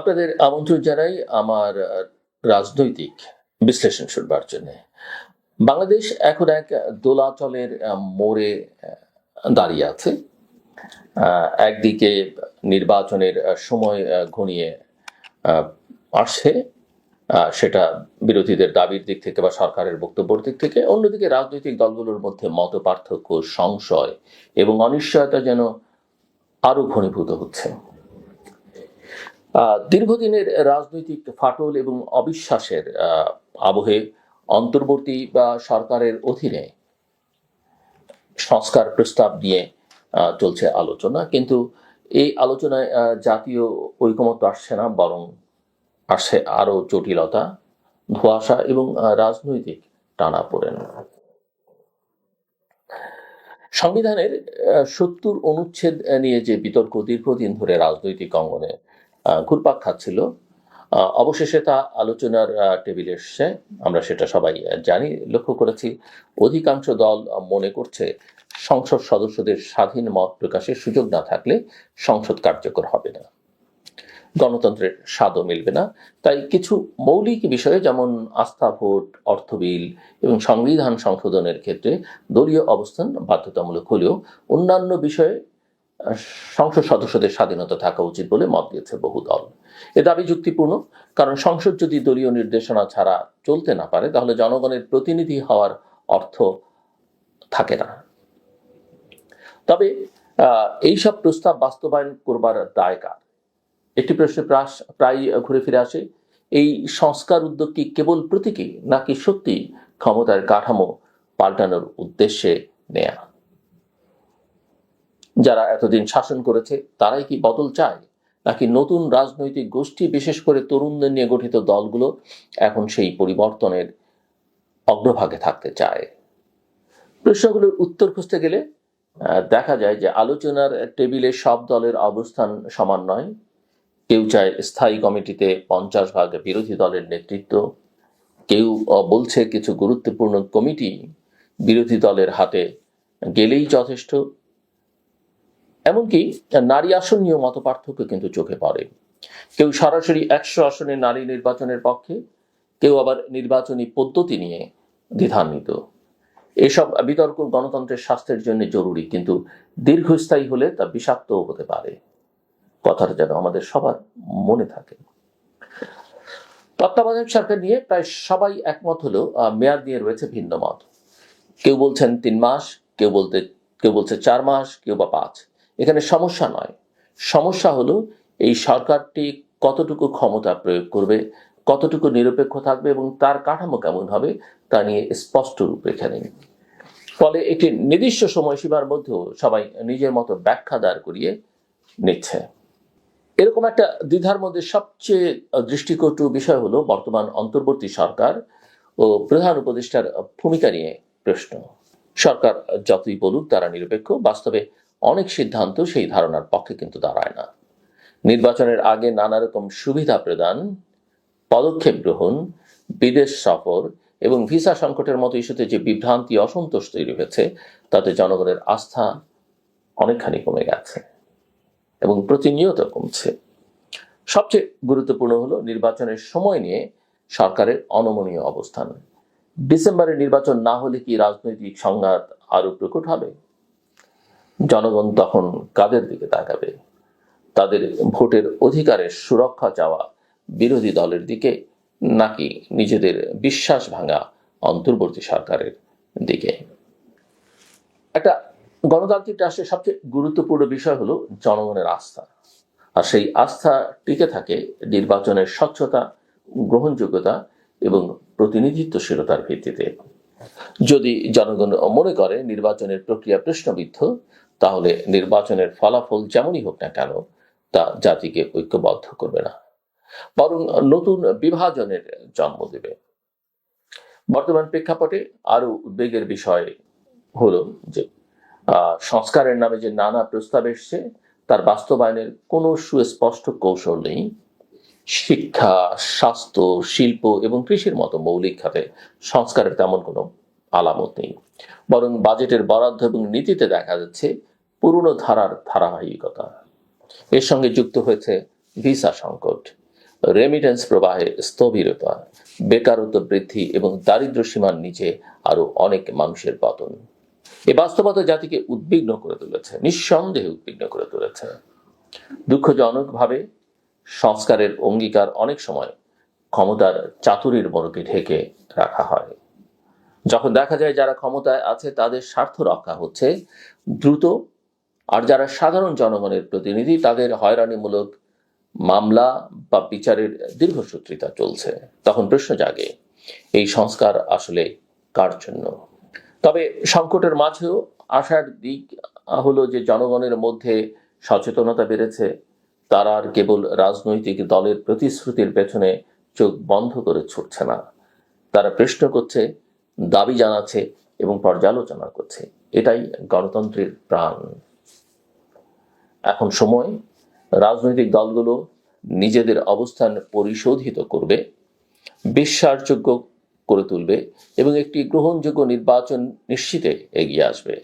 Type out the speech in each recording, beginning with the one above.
আপনাদের আমন্ত্রণ জানাই আমার রাজনৈতিক বিশ্লেষণ শুনবার জন্য। বাংলাদেশ এখন এক দোলাচলের মোড়ে দাঁড়িয়ে আছে। একদিকে নির্বাচনের সময় ঘনিয়ে আসছে। সেটা বিরোধীদের দাবির দিক থেকে বা সরকারের বক্তব্যের দিক থেকে। অন্যদিকে রাজনৈতিক দলগুলোর মধ্যে মত পার্থক্য সংশয় এবং অনিশ্চয়তা যেন আরও ঘনীভূত হচ্ছে। দীর্ঘদিনের রাজনৈতিক ফাটল এবং অবিশ্বাসের আবহে অন্তর্বর্তী বা সরকারের অধীনে সংস্কার প্রস্তাব নিয়ে চলছে আলোচনা। কিন্তু এই আলোচনায় জাতীয় ঐকমত্য আসছে না, বরং আসছে আরও জটিলতা, ধোঁয়াশা এবং রাজনৈতিক টানা পড়েন সংবিধানের সত্তর অনুচ্ছেদ নিয়ে যে বিতর্ক দীর্ঘদিন ধরে রাজনৈতিক অঙ্গনে ঘুরপাক খাচ্ছিল। অবশেষে তা আলোচনার টেবিলে এসছে। আমরা সেটা সবাই জানি, লক্ষ্য করেছি। অধিকাংশ দল মনে করছে সংসদ সদস্যদের স্বাধীন মত প্রকাশের সুযোগ না থাকলে সংসদ কার্যকর হবে না। গণতন্ত্রের স্বাদও মিলবে না। তাই কিছু মৌলিক বিষয়ে, যেমন আস্থা ভোট, অর্থ বিল এবং সংবিধান সংশোধনের ক্ষেত্রে দলীয় অবস্থান বাধ্যতামূলক হলেও অন্যান্য বিষয়ে সংসদ সদস্যদের স্বাধীনতা থাকা উচিত বলে মত দিয়েছে বহু দল। এ দাবি যুক্তিপূর্ণ, কারণ সংসদ যদি দলীয় নির্দেশনা ছাড়া চলতে না পারে, তাহলে জনগণের প্রতিনিধি হওয়ার অর্থ থাকে না। তবে এইসব প্রস্তাব বাস্তবায়ন করবার দায় কার? একটি প্রশ্নে প্রায় ঘুরে ফিরে আসে, এই সংস্কার উদ্যোগ কি কেবল প্রতীকী, নাকি সত্যি ক্ষমতার কাঠামো পাল্টানোর উদ্দেশ্যে নেয়া? যারা এতদিন শাসন করেছে, তারাই কি বদল চায়? নাকি নতুন রাজনৈতিক গোষ্ঠী, বিশেষ করে তরুণদের নিয়ে গঠিত দলগুলো এখন সেই পরিবর্তনের অগ্রভাগে থাকতে চায়? প্রশ্নগুলোর উত্তর খুঁজতে গেলে দেখা যায় যে আলোচনার টেবিলে সব দলের অবস্থান সমান নয়। কেউ চায় স্থায়ী কমিটিতে পঞ্চাশ ভাগ বিরোধী দলের নেতৃত্ব। কেউ বলছে কিছু গুরুত্বপূর্ণ কমিটি বিরোধী দলের হাতে গেলেই যথেষ্ট। এমনকি নারী আসন নিয়েও মত পার্থক্য কিন্তু চোখে পড়ে। কেউ সরাসরি একশো আসনে নারী নির্বাচনের পক্ষে, কেউ আবার নির্বাচনী পদ্ধতি নিয়ে দ্বিধান্বিত। এসব বিতর্ক গণতন্ত্রের স্বাস্থ্যের জন্য জরুরি, কিন্তু দীর্ঘস্থায়ী হলে তা বিষাক্তও হতে পারে। কথাটা যেন আমাদের সবার মনে থাকে। তত্ত্বাবধায়ক সরকার নিয়ে প্রায় সবাই একমত হলেও মেয়াদ নিয়ে রয়েছে ভিন্ন মত। কেউ বলছেন তিন মাস, কেউ বলতে, কেউ বলছে চার মাস, কেউ বা পাঁচ। এখানে সমস্যা নয়। সমস্যা হলো এই সরকারটি কতটুকু ক্ষমতা প্রয়োগ করবে, কতটুকু নিরপেক্ষ থাকবে এবং তার কাঠামো কেমন হবে তা নিয়ে স্পষ্ট রূপরেখা নেই। ফলে একটি নির্দিষ্ট সময়সীমার মধ্যেও সবাই নিজের মতো ব্যাখ্যা দাঁড় করিয়ে নিচ্ছে। এরকম একটা দ্বিধার মধ্যে সবচেয়ে দৃষ্টিকটু বিষয় হলো বর্তমান অন্তর্বর্তী সরকার ও প্রধান উপদেষ্টার ভূমিকা নিয়ে প্রশ্ন। সরকার যতই বলুক তারা নিরপেক্ষ, বাস্তবে অনেক সিদ্ধান্ত সেই ধারণার পক্ষে কিন্তু দাঁড়ায় না। নির্বাচনের আগে নানা রকম সুবিধা প্রদান, পদক্ষেপ গ্রহণ, বিদেশ সফর এবং ভিসা সংকটের মতো ইস্যুতে যে বিভ্রান্তি, অসন্তোষ তৈরি হয়েছে, তাতে জনগণের আস্থা অনেকখানি কমে গেছে এবং প্রতিনিয়ত কমছে। সবচেয়ে গুরুত্বপূর্ণ হলো নির্বাচনের সময় নিয়ে সরকারের অনমনীয় অবস্থান। ডিসেম্বরে নির্বাচন না হলে কি রাজনৈতিক সংঘাত আরও প্রকট হবে? জনগণ তখন কাদের দিকে তাকাবে? তাদের ভোটের অধিকারের সুরক্ষা চাওয়া বিরোধী দলের দিকে নাকি নিজেদের বিশ্বাস ভাঙা অন্তর্বর্তী সরকারের দিকে? একটা গণতান্ত্রিক রাষ্ট্রের সবচেয়ে গুরুত্বপূর্ণ বিষয় হলো জনগণের আস্থা। আর সেই আস্থা টিকে থাকে নির্বাচনের স্বচ্ছতা, গ্রহণযোগ্যতা এবং প্রতিনিধিত্বশীলতার ভিত্তিতে। যদি জনগণ মনে করে নির্বাচনের প্রক্রিয়া প্রশ্নবিদ্ধ তাহলে নির্বাচনের ফলাফল যেমনই হোক না কেন, তা জাতিকে ঐক্যবদ্ধ করবে না। বরং নতুন বিভাজনের জন্ম দেবে। বর্তমান প্রেক্ষাপটে আরও উদ্বেগের বিষয় হলো যে সংস্কারের নামে যে নানা প্রস্তাব এসছে, তার বাস্তবায়নের কোনো সুস্পষ্ট কৌশল নেই। শিক্ষা, স্বাস্থ্য, শিল্প এবং কৃষির মতো মৌলিক খাতে সংস্কারের তেমন কোনো আলামত নেই। বরং বাজেটের বরাদ্দ এবং নীতিতে দেখা যাচ্ছে পুরনো ধারার ধারাবাহিকতা। এর সঙ্গে যুক্ত হয়েছে ভিসা সংকট রেমিটেন্স প্রবাহে স্থবিরতা, বেকারত্ব বৃদ্ধি এবং দারিদ্র্য সীমার নিচে আরও অনেক মানুষের পতন। এ বাস্তবতা জাতিকে উদ্বিগ্ন করে তুলেছে, নিঃসন্দেহে উদ্বিগ্ন করে তুলেছে। দুঃখজনকভাবে সংস্কারের অঙ্গীকার অনেক সময় ক্ষমতার চাতুরির মোড়কে ঢেকে রাখা হয়। যখন দেখা যায় যারা ক্ষমতায় আছে, তাদের স্বার্থ রক্ষা হচ্ছে দ্রুত আর যারা সাধারণ জনগণের প্রতিনিধি, তাদের হয়রানিমূলক মামলা বা বিচারের দীর্ঘসূত্রিতা চলছে। তখন প্রশ্ন জাগে, এই সংস্কার আসলে কার জন্য? তবে সংকটের মাঝেও আসার দিক হলো যে জনগণের মধ্যে সচেতনতা বেড়েছে। তারা আর কেবল রাজনৈতিক দলের প্রতিশ্রুতির পেছনে চোখ বন্ধ করে ছুটছে না। তারা প্রশ্ন করছে, দাবি জানাচ্ছে এবং পর্যালোচনা করছে। এটাই গণতন্ত্রের প্রাণ। এখন সময় রাজনৈতিক দলগুলো নিজেদের অবস্থান পরিশোধিত করবে, বিশ্বাসযোগ্য করে তুলবে এবং একটি গ্রহণযোগ্য নির্বাচন নিশ্চিতে এগিয়ে আসবে।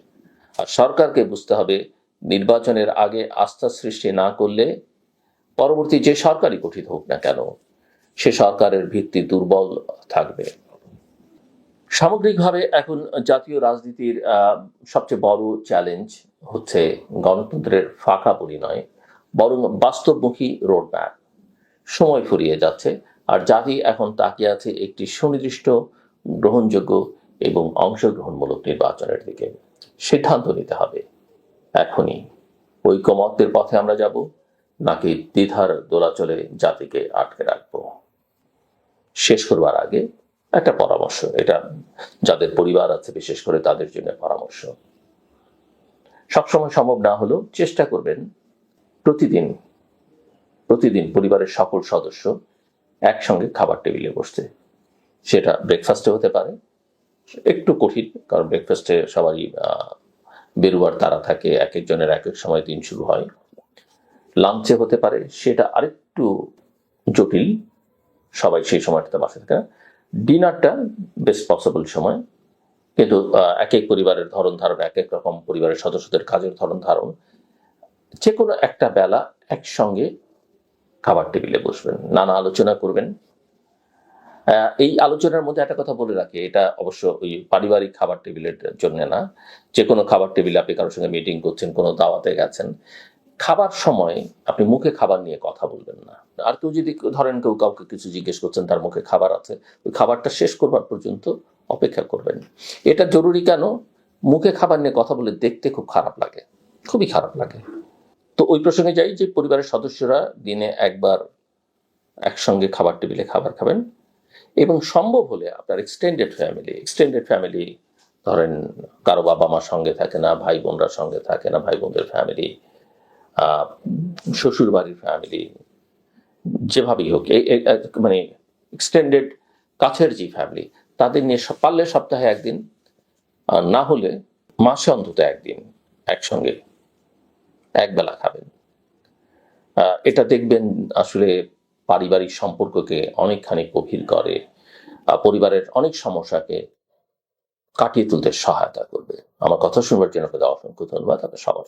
আর সরকারকে বুঝতে হবে, নির্বাচনের আগে আস্থা সৃষ্টি না করলে পরবর্তী যে সরকারই গঠিত হোক না কেন, সে সরকারের ভিত্তি দুর্বল থাকবে। সামগ্রিকভাবে এখন জাতীয় রাজনীতির সবচেয়ে বড় চ্যালেঞ্জ হচ্ছে গণতন্ত্রের ফাঁকা পরিণয়, বরং বাস্তবমুখী রোডম্যাপ সময় ফুরিয়ে যাচ্ছে, আর জাতি এখন তাকিয়ে আছে একটি সুনির্দিষ্ট, গ্রহণযোগ্য এবং অংশগ্রহণমূলক নির্বাচনের দিকে। সিদ্ধান্ত নিতে হবে, এখনই। ঐকমত্যের পথে আমরা যাব, নাকি দ্বিধার দোলাচলে জাতিকে আটকে রাখব? শেষ করবার আগে একটা পরামর্শ এটা যাদের পরিবার আছে বিশেষ করে তাদের জন্য পরামর্শ। সবসময় সম্ভব না হলেও চেষ্টা করবেন প্রতিদিন প্রতিদিন পরিবারের সকল সদস্য একসঙ্গে খাবার টেবিলে বসতে। সেটা ব্রেকফাস্টে হতে পারে একটু কঠিন কারণ ব্রেকফাস্টে সবারই আহ, বেরোবার তারা থাকে এক একজনের এক এক সময় দিন শুরু হয়। লাঞ্চে হতে পারে সেটা আরেকটু জটিল সবাই সেই সময়টাতে বাসে থাকে না। ডিনারটা বেস্ট পসিবল সময়। কিন্তু এক এক পরিবারের ধরন ধারণ এক এক রকম পরিবারের সদস্যদের কাজের ধরন ধারণ। যে কোনো একটা বেলা একসঙ্গে খাবার টেবিলে বসবেন, নানা আলোচনা করবেন। এই আলোচনার মধ্যে একটা কথা বলে রাখি, এটা অবশ্য ওই পারিবারিক খাবার টেবিলের জন্য না। যে কোনো খাবার টেবিলে আপনি কারোর সঙ্গে মিটিং করছেন, কোনো দাওয়াতে গেছেন। খাবার সময় আপনি মুখে খাবার নিয়ে কথা বলবেন না। আর কেউ যদি ধরেন কেউ কাউকে কিছু জিজ্ঞেস করছেন, তার মুখে খাবার আছে, ওই খাবারটা শেষ করবার পর্যন্ত অপেক্ষা করবেন। এটা জরুরি কেন? মুখে খাবার নিয়ে কথা বলে দেখতে খুব খারাপ লাগে, খুবই খারাপ লাগে। তো ওই প্রসঙ্গে যাই যে পরিবারের সদস্যরা দিনে একবার একসঙ্গে খাবার টেবিলে খাবার খাবেন এবং সম্ভব হলে আপনার এক্সটেন্ডেড ফ্যামিলি এক্সটেন্ডেড ফ্যামিলি ধরেন কারও বাবা মার সঙ্গে থাকে না, ভাই বোনরা সঙ্গে থাকে না, ভাই বোনদের ফ্যামিলি শ্বশুর বাড়ির ফ্যামিলি যেভাবেই হোক মানে এক্সটেন্ডেড কাছের যে ফ্যামিলি তাদের নিয়ে পারলে সপ্তাহে একদিন, আর না হলে মাসে অন্তত একদিন একসঙ্গে একবেলা খাবেন। এটা দেখবেন আসলে পারিবারিক সম্পর্ককে অনেকখানি গভীর করে পরিবারের অনেক সমস্যাকে কাটিয়ে তুলতে সহায়তা করবে। আমার কথা শুনবার জন্য আপনাদের অসংখ্য ধন্যবাদ আপনার সবার